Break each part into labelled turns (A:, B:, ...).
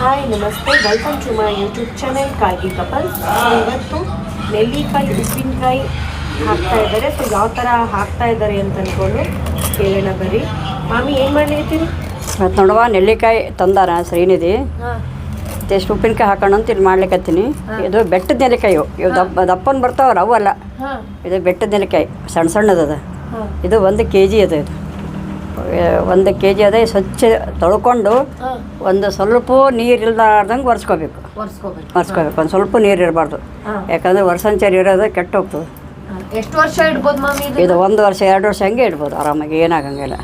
A: Hi ನಮಸ್ತೆ. Welcome to my YouTube channel ಕಾಗಿ couples ಇವತ್ತು ನೆಲ್ಲಿಕಾಯಿ ಉಪ್ಪಿನಕಾಯಿ ಹಾಕ್ತಾ ಇದ್ದಾರೆ. ಸೊ ಯಾವ ಥರ ಹಾಕ್ತಾ ಇದ್ದಾರೆ ಅಂತ ಅಂದ್ಕೊಂಡು ಕೇಳೋಣ ಬರ್ರಿ. ಮಾಮಿ ಏನು ಮಾಡ್ಲಿರ್ತೀರಿ
B: ಇವತ್ತು ನೋಡುವ ನೆಲ್ಲಿಕಾಯಿ ತಂದಾರ ಶ್ರೀನಿಧಿ. ಎಷ್ಟು ಉಪ್ಪಿನಕಾಯಿ ಹಾಕೋಣ ಅಂತ ಇಲ್ಲಿ ಮಾಡ್ಲಿಕ್ಕತ್ತೀನಿ ಇದು ಬೆಟ್ಟದ ನೆಲ್ಲಿಕಾಯಿ ಇವು ದಪ್ಪ ದಪ್ಪನ ಬರ್ತಾವ್ರ
A: ಅವಲ್ಲ
B: ಇದು ಬೆಟ್ಟದ ನೆಲ್ಲಿಕಾಯಿ ಸಣ್ಣ ಸಣ್ಣದದ. ಇದು ಒಂದು ಕೆ ಜಿ ಅದು ಇದು. ಒಂದು ಕೆ ಜಿ ಅದೇ ಸ್ವಚ್ಛ ತೊಳ್ಕೊಂಡು ಒಂದು ಸ್ವಲ್ಪ ನೀರಿಲ್ದಾರ್ದಂಗೆ ಒರೆಸ್ಕೋಬೇಕು.
A: ಒರೆಸ್ಕೋಬೇಕು.
B: ಒರೆಸ್ಕೋಬೇಕು. ಒಂದು ಸ್ವಲ್ಪ ನೀರು ಇರಬಾರ್ದು. ಯಾಕಂದ್ರೆ ವರ್ಷಂಚರಿ ಇರೋದು ಕೆಟ್ಟ ಹೋಗ್ತದೆ.
A: ಎಷ್ಟು ವರ್ಷ ಇಡ್ಬೋದು ಇದು
B: ಒಂದು ವರ್ಷ ಎರಡು ವರ್ಷ ಹಂಗೆ ಇಡ್ಬೋದು ಆರಾಮಾಗಿ ಏನಾಗಂಗಿಲ್ಲ.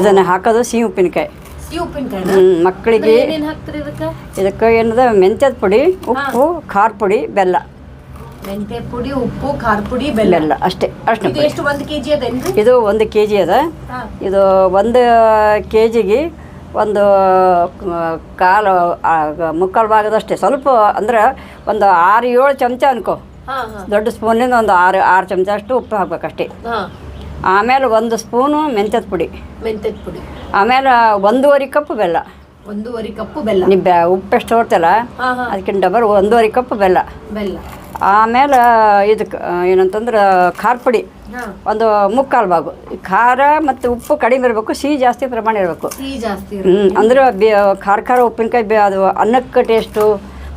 B: ಇದನ್ನು ಹಾಕೋದು ಸಿಹಿ ಉಪ್ಪಿನಕಾಯಿ. ಹ್ಞೂ ಮಕ್ಕಳಿಗೆ
A: ಇದಕ್ಕೆ?
B: ಏನದ ಮೆಂತ್ಯದ ಪುಡಿ ಉಪ್ಪು ಖಾರ ಪುಡಿ ಬೆಲ್ಲ.
A: ಮೆಂತೆ ಪುಡಿ ಉಪ್ಪು ಖಾರ ಪುಡಿ ಬೆಲ್ಲ
B: ಅಷ್ಟೇ ಅಷ್ಟೇ
A: ಇದು ಎಷ್ಟು ಒಂದು ಕೆ ಜಿ ಅದೇನ್ರಿ
B: ಇದು ಒಂದು ಕೆ ಜಿ ಅದ ಇದು ಒಂದು ಕೆ ಜಿಗೆ ಒಂದು ಕಾಲು ಮುಕ್ಕಾಲು ಭಾಗದಷ್ಟೇ. ಸ್ವಲ್ಪ ಅಂದ್ರೆ ಒಂದು ಆರು ಏಳು ಚಮಚ ಅನ್ಕೋ. ದೊಡ್ಡ ಸ್ಪೂನಿಂದ ಒಂದು ಆರು ಆರು ಚಮಚ ಅಷ್ಟು ಉಪ್ಪು ಹಾಕ್ಬೇಕಷ್ಟೇ. ಆಮೇಲೆ ಒಂದು ಸ್ಪೂನು ಮೆಂತ್ಯದ ಪುಡಿ.
A: ಮೆಂತ್ಯದ ಪುಡಿ.
B: ಆಮೇಲೆ ಒಂದೂವರೆ ಕಪ್ ಬೆಲ್ಲ.
A: ಒಂದೂವರೆ ಕಪ್ಪು ಬೆಲ್ಲ.
B: ನೀವು ಬೆ ಉಪ್ಪು ಎಷ್ಟು ಹೊಡ್ತಲ್ಲ ಅದಕ್ಕಿಂತ ಡಬಲ್ ಒಂದೂವರೆ ಕಪ್ ಬೆಲ್ಲ.
A: ಬೆಲ್ಲ.
B: ಆಮೇಲೆ ಇದಕ್ಕೆ ಏನಂತಂದ್ರೆ ಖಾರ ಪುಡಿ. ಒಂದು ಮುಕ್ಕಾಲು ಭಾಗ ಖಾರ ಮತ್ತು ಉಪ್ಪು ಕಡಿಮೆ ಇರಬೇಕು ಸಿಹಿ ಜಾಸ್ತಿ ಪ್ರಮಾಣ ಇರಬೇಕು.
A: ಸಿಹಿ ಜಾಸ್ತಿ
B: ಹ್ಞೂ ಅಂದ್ರೆ ಬಿ ಖಾರ ಖಾರ ಉಪ್ಪಿನಕಾಯಿ ಬೇ ಅದು ಅನ್ನಕ್ಕೆ ಟೇಸ್ಟು.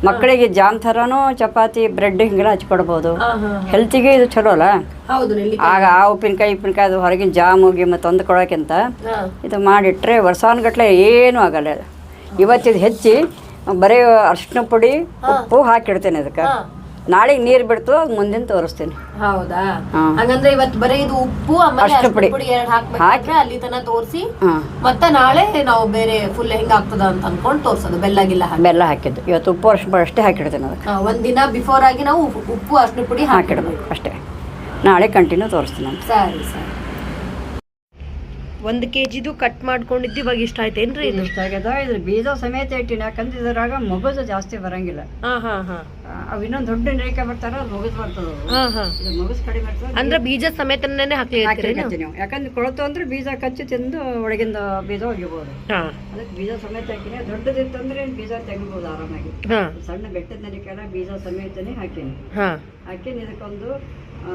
B: ಮಕ್ಕಳಿಗೆ ಜಾಮ್ ಥರನೂ ಚಪಾತಿ ಬ್ರೆಡ್ ಹಿಂಗೆಲ್ಲ ಹಚ್ಕೊಡ್ಬೋದು ಹೆಲ್ತಿಗೆ ಇದು ಚಲೋ ಅಲ್ಲ? ಆಗ ಆ ಉಪ್ಪಿನಕಾಯಿ ಉಪ್ಪಿನಕಾಯಿ ಅದು ಹೊರಗಿನ ಜಾಮು ಗಿಮ್ಮು ತಂದು ಕೊಡೋಕ್ಕಿಂತ ಇದು ಮಾಡಿಟ್ರೆ ವರ್ಷಾನುಗಟ್ಲೆ ಏನೂ ಆಗಲ್ಲ. ಇವತ್ತಿದು ಹೆಚ್ಚಿ ಬರೀ ಅರ್ಶಿನ ಪುಡಿ ಉಪ್ಪು ಹಾಕಿಡ್ತೇನೆ ಅದಕ್ಕೆ.
A: ನಾಳೆ
B: ನಾಳೆಗೆ ನೀರು ಬಿಡ್ತು ಅದು ಮುಂದಿನ ತೋರಿಸ್ತೀನಿ.
A: ಹೌದಾ. ಹಂಗಂದ್ರೆ ಇವತ್ತು ಬರೀ ಇದು ಉಪ್ಪು ಅರಿಶಿನ
B: ಪುಡಿ.
A: ಎರಡು ಹಾಕಿ. ಅಲ್ಲಿ ತನ ತೋರಿಸಿ. ಮತ್ತೆ ನಾಳೆ ನಾವು ಬೇರೆ ಫುಲ್ ಹೆಂಗ್ ಆಗ್ತದ ಅಂತ ಅನ್ಕೊಂಡು ತೋರ್ಸೋದು ಬೆಲ್ಲ ಗಿಲ್ಲ
B: ಬೆಲ್ಲ ಹಾಕಿದ್ದು. ಇವತ್ತು ಉಪ್ಪು ಅರಿಶಿನ ಪುಡಿ ಅಷ್ಟೇ ಹಾಕಿಡ್ತೇನೆ ಅದಕ್ಕೆ.
A: ಒಂದಿನ ದಿನ ಬಿಫೋರ್ ಆಗಿ ನಾವು ಉಪ್ಪು- ಅರ್ಶಿನ ಪುಡಿ ಹಾಕಿಡ್ಬೇಕು.
B: ಹಾಕಿಡ್ಬೇಕು ಅಷ್ಟೇ. ನಾಳೆ ಕಂಟಿನ್ಯೂ ತೋರಿಸ್ತೀನಿ
A: ಸರಿ ಸರಿ. ಒಂದು ಕೆ ಜಿದು ಕಟ್ ಮಾಡ್ಕೊಂಡಿದ್ದು ಇವಾಗ ಇಷ್ಟ ಆಯ್ತೇನ್ರಿ ಇದು?
B: ಇಷ್ಟ ಆಗ್ಯದ ಇದ್ರ ಬೀಜ ಸಮೇತ ಇಟ್ಟಿನಿ. ಯಾಕಂದ್ರೆ ಇದ್ರಾಗ ಮಗುಜು ಜಾಸ್ತಿ ಬರಂಗಿಲ್ಲ.
A: ಹಾ ಹಾ ಹಾ.
B: ಅವು ಇನ್ನೊಂದು ದೊಡ್ಡ ರೇಖೆ ಬರ್ತಾರ ಅದು ಮಗುಜ್ ಬರ್ತದ
A: ಹಾ ಹಾ.
B: ಇದು ಮಗುಜ್ ಕಡಿಮೆ
A: ಅಂದ್ರೆ ಬೀಜ ಸಮೇತನೇ ಹಾಕ್ಲಿ
B: ಹಾಕಿರ್ತೀನಿ ನೀವು. ಯಾಕಂದ್ರೆ ಕೊಳತು ಅಂದ್ರೆ ಬೀಜ ಕಚ್ಚಿ ತಿಂದು ಒಳಗಿಂದ ಬೀಜ ಒಗಿಬಹುದು
A: ಹಾ.
B: ಅದಕ್ಕೆ ಬೀಜ ಸಮೇತ ಹಾಕಿನಿ. ದೊಡ್ಡದಿತ್ತಂದ್ರೆ ಬೀಜ ತೆಗಿಬಹುದು ಆರಾಮಾಗಿ.
A: ಹಾ.
B: ಸಣ್ಣ ಬೆಟ್ಟದ ನೆರಿಕೆಲ್ಲ ಬೀಜ ಸಮೇತನೇ ಹಾಕಿನಿ.
A: ಹಾ.
B: ಹಾಕಿ ಇದಕ್ಕೊಂದು ಆ,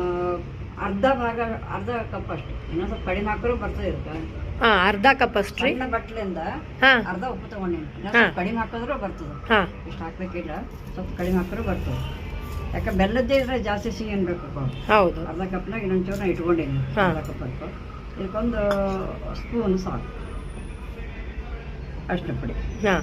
B: ಅರ್ಧ ಭಾಗ ಅರ್ಧ ಕಪ್ ಅಷ್ಟು. ಇನ್ನೊಂದು ಸ್ವಲ್ಪ ಕಡಿಮೆ ಹಾಕಿದ್ರು ಬರ್ತದೆ ಇದಕ್ಕೆ
A: ಹಾ ಅರ್ಧ ಕಪ್ ಅಷ್ಟ್ರಿ
B: ಸಣ್ಣ ಬಟ್ಲಿಂದ
A: ಹಾ.
B: ಅರ್ಧ ಉಪ್ಪು ತಗೊಂಡೇನಿ. ಇನ್ನೊಂದ್ ಸ್ವಲ್ಪ ಕಡಿಮೆ ಹಾಕಿದ್ರು ಬರ್ತದೆ.
A: ಹಾ.
B: ಇಷ್ಟು ಹಾಕ್ಬೇಕಿಲ್ಲ. ಸ್ವಲ್ಪ ಕಡಿಮೆ ಹಾಕಿದ್ರು ಬರ್ತದೆ. ಯಾಕೆ ಬೆಲ್ಲದ್ದೇ ಇದ್ರೆ ಜಾಸ್ತಿ ಸಿಹಿ ಅನ್ಬೇಕು
A: ಹೌದು.
B: ಅರ್ಧ ಕಪ್ನಾಗ ಇನ್ನೊಂದು ಚೂರು ಇಟ್ಕೊಂಡಿನಿ. ಅರ್ಧ ಕಪ್ ಅಷ್ಟು. ಇದಕ್ಕೊಂದು ಸ್ಪೂನ್ ಸಾಕು. ಅಷ್ಟು ಪುಡಿ.
A: ಹಾ.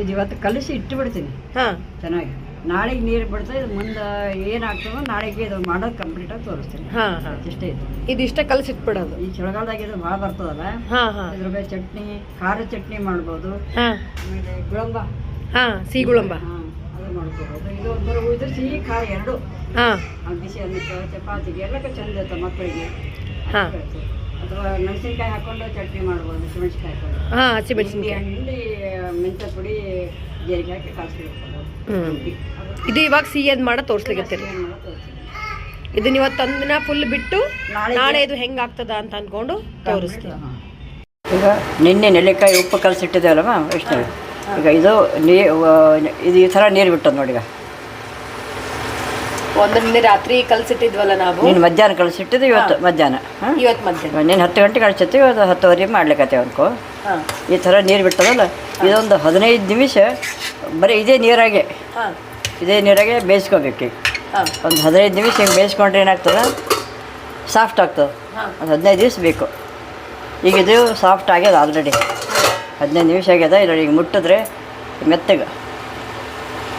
B: ಇದು ಇವತ್ತು ಕಲಸಿ ಇಟ್ಟು ಬಿಡ್ತೀನಿ
A: ಹಾಂ.
B: ಚೆನ್ನಾಗಿ. ನಾಳೆಗೆ ನೀರು ಬಿಡ್ತಾ ಇದು ಮುಂದೆ ಏನಾಗ್ತದೋ ನಾಳೆಗೆ ಇದು ಮಾಡೋದು ಕಂಪ್ಲೀಟಾಗಿ ತೋರಿಸ್ತೀನಿ.
A: ಹಾಂ ಹಾಂ.
B: ಇಷ್ಟೇ ಇದು.
A: ಇದಿಷ್ಟೇ ಕಲಸಿ ಇಟ್ಬಿಡೋದು.
B: ಈ ಚಳಿಗಾಲದಾಗ ಇದು ಭಾಳ ಬರ್ತದಲ್ಲ?
A: ಹಾಂ ಹಾಂ.
B: ಇದ್ರ ಮೇಲೆ ಚಟ್ನಿ ಖಾರ ಚಟ್ನಿ ಮಾಡ್ಬೋದು.
A: ಹಾ.
B: ಆಮೇಲೆ ಗುಳಂಬ.
A: ಹಾಂ ಸಿಹಿ ಗುಳಂಬ.
B: ಹಾಂ ಅದು ಮಾಡ್ಕೋಬೋದು. ಇದು ಒಂಥರ ಉಳಿದ್ರೆ ಸಿಹಿ ಖಾರ ಎರಡು.
A: ಹಾಂ.
B: ಬಿಸಿ ಅನ್ನಕ್ಕೆ ಚಪಾತಿಗೆ ಎಲ್ಲಕ್ಕೆ ಚಂದ ಇರ್ತದೆ ಮಕ್ಕಳಿಗೆ.
A: ಹಾಂ.
B: ಅಥವಾ ಮೆಣಸಿನ್ಕಾಯಿ ಹಾಕೊಂಡು ಚಟ್ನಿ ಮಾಡ್ಬೋದು ಹಸಿಮೆಣಸಿನ್ಕಾಯಿ ಹಾಕೊಂಡು.
A: ಹಾಂ ಹಸಿಮೆಣಸಿನ್ಕಾಯಿ.
B: ಮೆಂತ್ಯ ಪುಡಿ ಜೀರಿಗೆ ಹಾಕಿ
A: ಇದು ಇವಾಗ ಸಿಹಿಯದ್ ಮಾಡೋ ತೋರ್ಸ್ಲಿಕ್ಕೆ ಇದನ್ನ ಇವತ್ತು ಒಂದಿನ ಫುಲ್ ಬಿಟ್ಟು ನಾಳೆ ಇದು ಹೆಂಗ್ ಆಗ್ತದ ಅಂತ ಅನ್ಕೊಂಡು ತೋರಿಸ್ತೀನಿ.
B: ಈಗ ನಿನ್ನೆ ನೆಲ್ಲಿಕಾಯಿ ಉಪ್ಪು ಕಲಸಿಟ್ಟಿದ್ದೇವಲ್ಲಮ್ಮ ಎಷ್ಟು ಈಗ ಇದು ನೀ ಇದು ಈ ಥರ ನೀರು ಬಿಟ್ಟದ ನೋಡಿ ಈಗ.
A: ನಿನ್ನೆ ರಾತ್ರಿ ಕಲ್ಸಿಟ್ಟಿದ್ವಲ್ಲ ನಾವು?
B: ನೀನು ಮಧ್ಯಾಹ್ನ ಕಳಿಸಿಟ್ಟಿದ್ದು ಇವತ್ತು ಮಧ್ಯಾಹ್ನ
A: ಇವತ್ತು ಮಧ್ಯಾಹ್ನ.
B: ನೀನು ಹತ್ತು ಗಂಟೆ ಕಳಿಸಿತ್ತು ಇವತ್ತು ಹತ್ತುವರೆ ಮಾಡ್ಲಿಕ್ಕೆ ಅನ್ಕೋ. ಈ ಥರ ನೀರು ಬಿಟ್ಟದಲ್ಲ ಇದೊಂದು ಹದಿನೈದು ನಿಮಿಷ ಬರೀ ಇದೇ ನೀರಾಗೆ. ಇದೇ ನೀರಾಗೆ ಬೇಯಿಸ್ಕೋಬೇಕು. ಒಂದು ಹದಿನೈದು ನಿಮಿಷ ಹಿಂಗೆ ಬೇಯಿಸ್ಕೊಂಡ್ರೆ ಏನಾಗ್ತದೆ? ಸಾಫ್ಟ್ ಆಗ್ತದೆ. ಒಂದು ಹದಿನೈದು ದಿವಸ ಬೇಕು. ಈಗ ಇದು ಸಾಫ್ಟ್ ಆಗ್ಯದ ಆಲ್ರೆಡಿ. ಹದಿನೈದು ನಿಮಿಷ ಆಗ್ಯದ. ಇಲ್ಲ ಈಗ ಮುಟ್ಟಿದ್ರೆ ಮೆತ್ತಗೆ.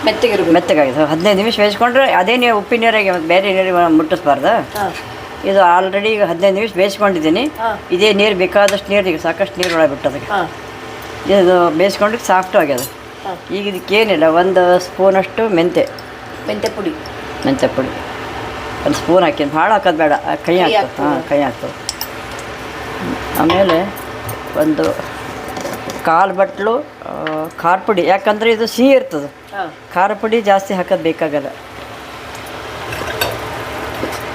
A: ಮೆತ್ತಗಿರ್ಬೇಕು.
B: ಮೆತ್ತಗಾಗಿದೆ. ಹದಿನೈದು ನಿಮಿಷ ಬೇಯಿಸ್ಕೊಂಡ್ರೆ ಅದೇ ನೀರು ಉಪ್ಪಿನ ನೀರಾಗಿ ಮತ್ತು ಬೇರೆ ನೀರಿಗೆ ಮುಟ್ಟಿಸ್ಬಾರ್ದು? ಇದು ಆಲ್ರೆಡಿ ಈಗ ಹದಿನೈದು ನಿಮಿಷ ಬೇಯಿಸ್ಕೊಂಡಿದ್ದೀನಿ. ಇದೇ ನೀರು ಬೇಕಾದಷ್ಟು ನೀರು ಈಗ ಸಾಕಷ್ಟು ನೀರು ಒಳಗೆ ಬಿಟ್ಟದಕ್ಕೆ ಇದು ಬೇಯಿಸ್ಕೊಂಡು ಸಾಫ್ಟು ಆಗ್ಯದ ಈಗ ಇದಕ್ಕೇನಿಲ್ಲ ಒಂದು ಸ್ಪೂನಷ್ಟು ಮೆಂತೆ.
A: ಮೆಂತೆ ಪುಡಿ.
B: ಮೆಂತೆ ಪುಡಿ. ಒಂದು ಸ್ಪೂನ್ ಹಾಕಿ ಭಾಳ ಹಾಕೋದು ಬೇಡ ಕೈ ಹಾಕ್ತದೆ. ಹಾಂ ಕೈ ಹಾಕ್ತದೆ ಆಮೇಲೆ ಒಂದು ಕಾಲು ಬಟ್ಲು ಖಾರ ಪುಡಿ. ಯಾಕಂದರೆ ಇದು ಸಿಹಿ ಇರ್ತದೆ. ಖಾರ ಪುಡಿ ಜಾಸ್ತಿ ಹಾಕೋದು ಬೇಕಾಗಲ್ಲ.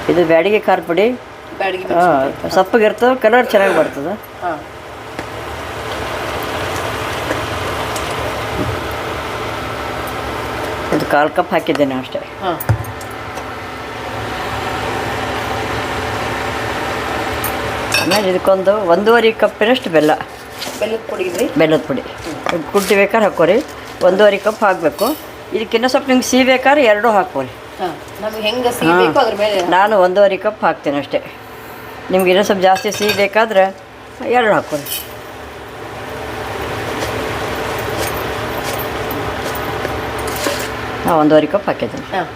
B: ಇದು ಬ್ಯಾಡಿಗೆ ಖಾರ ಪುಡಿ.
A: ಬ್ಯಾಡಗಿ
B: ಹಾಂ ಸಪ್ಪಗಿರ್ತದೆ ಕಲರ್ ಚೆನ್ನಾಗಿ ಬರ್ತದೆ.
A: ಇದು
B: ಕಾಲು ಕಪ್ ಹಾಕಿದ್ದೇನೆ ಅಷ್ಟೇ.
A: ಹಾಂ.
B: ಆಮೇಲೆ ಇದಕ್ಕೊಂದು ಒಂದೂವರೆ ಕಪ್ಪಿನಷ್ಟು ಬೆಲ್ಲ.
A: ಬೆಲ್ಲದ ಪುಡಿ ಇದ್ರಿ?
B: ಬೆಲ್ಲದ ಪುಡಿ. ಕುಟ್ಟಿ ಬೇಕಾದ್ರೆ ಹಾಕೋರಿ. ಒಂದೂವರೆ ಕಪ್ ಹಾಕಬೇಕು. ಇದಕ್ಕಿನ್ನ ಸ್ವಲ್ಪ ನಿಮ್ಗೆ ಸಿಹಿ ಬೇಕಾದ್ರೆ ಎರಡೂ ಹಾಕೋರಿ
A: ಹಾಂ ನಮಗೆ ಹೆಂಗೆ ಸಿಹಿ ಬೇಕು ಅದ್ರ ಮೇಲೆ.
B: ನಾನು ಒಂದೂವರೆ ಕಪ್ ಹಾಕ್ತೇನೆ ಅಷ್ಟೇ. ನಿಮ್ಗೆ ಇನ್ನೂ ಸ್ವಲ್ಪ ಜಾಸ್ತಿ ಸಿಹಿ ಬೇಕಾದ್ರೆ ಎರಡು ಹಾಕೋರಿ ನಾವು ಒಂದೂವರೆ ಕಪ್ ಹಾಕಿದ್ದೀನಿ.
A: ಹಾಂ.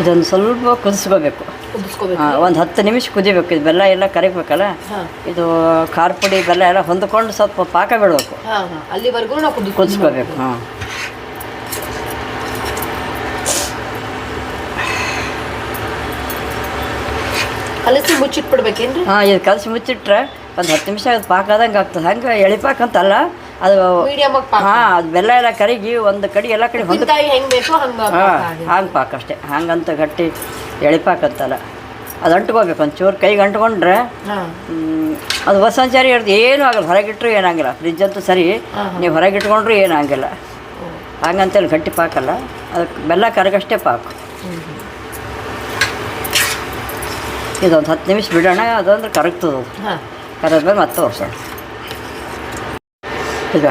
B: ಇದೊಂದು ಸ್ವಲ್ಪ ಕುದಿಸ್ಕೋಬೇಕು. ಒಂದು ಹತ್ತು ನಿಮಿಷ ಕುದಿಬೇಕು. ಇದು ಬೆಲ್ಲ ಎಲ್ಲ ಕರಿಬೇಕಲ್ಲ? ಇದು ಖಾರ ಪುಡಿ ಬೆಲ್ಲ ಎಲ್ಲ ಹೊಂದ್ಕೊಂಡು ಸ್ವಲ್ಪ ಪಾಕ ಬಿಡಬೇಕು.
A: ಅಲ್ಲಿವರೆಗೂ ನಾವು ಕುದಿ
B: ಕುದಿಸ್ಕೋಬೇಕು ಹಾಂ.
A: ಕಲಸಿ ಮುಚ್ಚಿಟ್ಬಿಡ್ಬೇಕೇನ್ರಿ
B: ಹಾಂ ಇದು ಕಲಸಿ ಮುಚ್ಚಿಟ್ರೆ ಒಂದು ಹತ್ತು ನಿಮಿಷ ಅದು ಪಾಕ ಆದಂಗೆ ಆಗ್ತದೆ. ಹಂಗೆ ಎಳಿಪಾಕ ಅಂತಲ್ಲ ಅದು ಹಾಂ ಅದು ಬೆಲ್ಲ ಎಲ್ಲ ಕರಗಿ ಒಂದು ಕಡೆ ಎಲ್ಲ ಕಡೆ ಹೊಂದ
A: ಹೆಂಗೆ ಹೆಂಗ್ ಬೇಕೋ ಹಂಗ
B: ಹಾಂ ಹಂಗೆ ಪಾಕ ಅಷ್ಟೇ. ಹಂಗಂತ ಗಟ್ಟಿ ಎಳಿಪಾಕ ಅಂತಲ್ಲ ಅದು ಅಂಟ್ಕೋಬೇಕು ಒಂಚೂರು ಚೂರು ಕೈಗೆ ಅಂಟ್ಕೊಂಡ್ರೆ ಅದು ಹೊಸಂಚಾರಿ ಹಿಡ್ದು ಏನೂ ಆಗಲ್ಲ ಹೊರಗಿಟ್ಟರು ಏನಾಗಿಲ್ಲ. ಫ್ರಿಜ್ ಅಂತೂ ಸರಿ. ನೀವು ಹೊರಗಿಟ್ಕೊಂಡ್ರು ಏನಾಗಿಲ್ಲ. ಹಂಗಂತೇಳಿ ಗಟ್ಟಿ ಪಾಕಲ್ಲ ಅದಕ್ಕೆ ಬೆಲ್ಲ ಕರಗಷ್ಟೇ ಪಾಕು. ಇದೊಂದು ಹತ್ತು ನಿಮಿಷ ಬಿಡೋಣ ಅದಂದ್ರೆ ಕರಗ್ತದೆ ಅದು. ಕರದ್ಮೇಲೆ ಮತ್ತೆ ಹೊಸ ಈಗ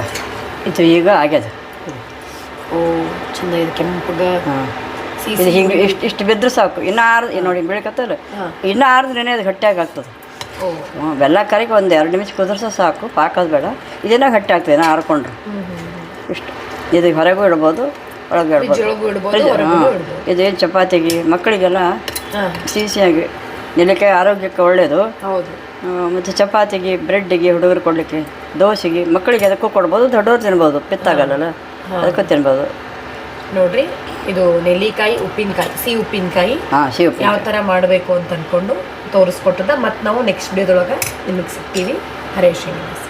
B: ಇದು ಈಗ ಆಗ್ಯದ.
A: ಓ ಚೆಂದ ಕೆಂಪಗ.
B: ಹಾಂ. ಇದು ಹಿಂಗೆ ಇಷ್ಟು ಇಷ್ಟು ಬಿದ್ದರೆ ಸಾಕು. ಇನ್ನು ಆರು ನೋಡಿ ಬೆಳಕತ್ತಲ್ಲ. ಇನ್ನು ಆರಿದ್ರೇನೆ ಅದು ಗಟ್ಟಿಯಾಗಿ ಆಗ್ತದೆ ಹ್ಞೂ ಬೆಲ್ಲ ಕರಿಗೆ ಒಂದು ಎರಡು ನಿಮಿಷ ಕುದರ್ಸ ಸಾಕು. ಪಾಕೋದು ಬೇಡ. ಇದನ್ನ ಗಟ್ಟಿ ಆಗ್ತದೆ ಏನೋ
A: ಹ್ಮ್
B: ಇಷ್ಟು. ಇದು ಹೊರಗೂ ಇಡ್ಬೋದು ಒಳಗೆ ಇಡ್ಬೋದು. ಇದೇನು ಚಪಾತಿಗೆ? ಮಕ್ಕಳಿಗೆಲ್ಲ
A: ಸಿಹಿಸಿಯಾಗಿ
B: ಸಿಹಿ ನೆಲ್ಲಿಕಾಯಿ ಆರೋಗ್ಯಕ್ಕೆ ಒಳ್ಳೆಯದು ಮತ್ತು ಚಪಾತಿಗೆ ಬ್ರೆಡ್ಡಿಗೆ ಹುಡುಗರು ಕೊಡಲಿಕ್ಕೆ ದೋಸೆಗೆ ಮಕ್ಕಳಿಗೆ ಅದಕ್ಕೂ ಕೊಡ್ಬೋದು ದೊಡ್ಡವ್ರು ತಿನ್ಬೋದು. ಪಿತ್ತಾಗಲ್ಲ ಅದಕ್ಕೂ ತಿನ್ಬೋದು.
A: ನೋಡ್ರಿ ಇದು ನೆಲ್ಲಿಕಾಯಿ ಉಪ್ಪಿನಕಾಯಿ ಸಿಹಿ ಉಪ್ಪಿನಕಾಯಿ.
B: ಹಾಂ
A: ಯಾವ ತರ ಮಾಡಬೇಕು ಅಂತ ಅನ್ಕೊಂಡು ತೋರಿಸ್ಕೊಟ್ಟದ. ಮತ್ತೆ ನಾವು ನೆಕ್ಸ್ಟ್ ವಿಡಿಯೋದೊಳಗೆ ನಿಮಗೆ ಸಿಗ್ತೀವಿ. ಹರೇ ಶ್ರೀನಿವಾಸ್.